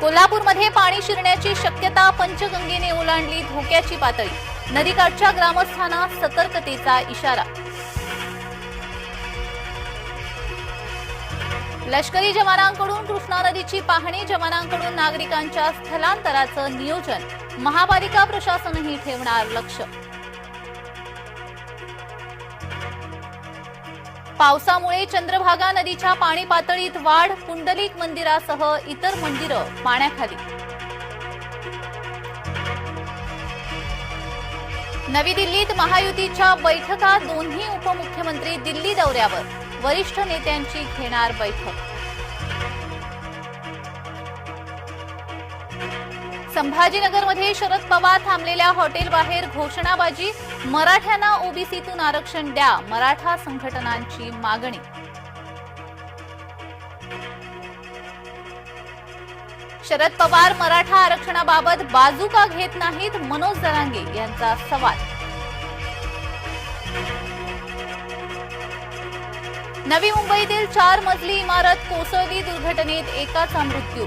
कोल्हापूरमध्ये पाणी शिरण्याची शक्यता पंचगंगेने ओलांडली धोक्याची पातळी. नदीकाठच्या ग्रामस्थांना सतर्कतेचा इशारा. लष्करी जवानांकडून कृष्णा नदीची पाहणी जवानांकडून नागरिकांच्या स्थलांतराचं नियोजन. महापालिका प्रशासनही ठेवणार लक्ष. पावसामुळे चंद्रभागा नदीच्या पाणी पातळीत वाढ पुंडलिक मंदिरासह इतर मंदिरं पाण्याखाली. नवी दिल्लीत महायुतीच्या बैठका दोन्ही उपमुख्यमंत्री दिल्ली दौऱ्यावर. वरिष्ठ नेत्यांची घेणार बैठक. संभाजीनगरमध्ये शरद पवार थांबलेल्या हॉटेलबाहेर घोषणाबाजी मराठ्यांना ओबीसीतून आरक्षण द्या मराठा संघटनांची मागणी. शरद पवार मराठा आरक्षणाबाबत बाजू का घेत नाहीत मनोज दरांगे यांचा सवाल. नवी मुंबईतील चार मजली इमारत कोसळली दुर्घटनेत एकाचा मृत्यू.